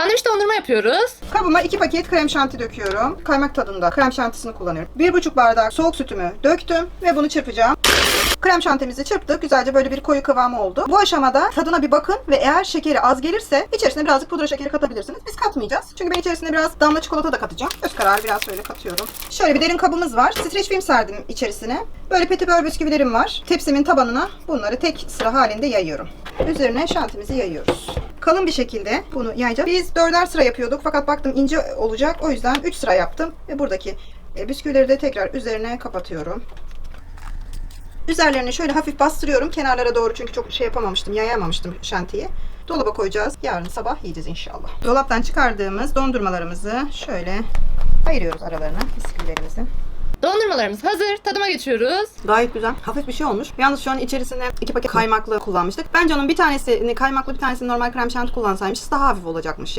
Sandviç dondurma yapıyoruz. Kabıma 2 paket krem şanti döküyorum. Kaymak tadında krem şantisini kullanıyorum. 1,5 bardak soğuk sütümü döktüm ve bunu çırpacağım. Krem şantimizi çırptık. Güzelce böyle bir koyu kıvamı oldu. Bu aşamada tadına bir bakın ve eğer şekeri az gelirse içerisine birazcık pudra şekeri katabilirsiniz. Biz katmayacağız. Çünkü ben içerisine biraz damla çikolata da katacağım. Göz kararı biraz şöyle katıyorum. Şöyle bir derin kabımız var. Streç film serdim içerisine. Böyle petibör bisküvilerim var. Tepsimin tabanına bunları tek sıra halinde yayıyorum. Üzerine şantimizi yayıyoruz. Kalın bir şekilde bunu yayacağız. Biz dörder sıra yapıyorduk fakat baktım ince olacak. O yüzden 3 sıra yaptım ve buradaki e, bisküvileri de tekrar üzerine kapatıyorum. Üzerlerini şöyle hafif bastırıyorum kenarlara doğru çünkü çok şey yapamamıştım, yayamamıştım şantiyi. Dolaba koyacağız. Yarın sabah yiyeceğiz inşallah. Dolaptan çıkardığımız dondurmalarımızı şöyle ayırıyoruz aralarına bisküvilerimizin. Dondurmalarımız hazır. Tadıma geçiyoruz. Gayet güzel. Hafif bir şey olmuş. Yalnız şu an içerisine iki paket kaymaklı kullanmıştık. Bence onun bir tanesini kaymaklı bir tanesini normal krem şanti kullansaymışız daha hafif olacakmış yani.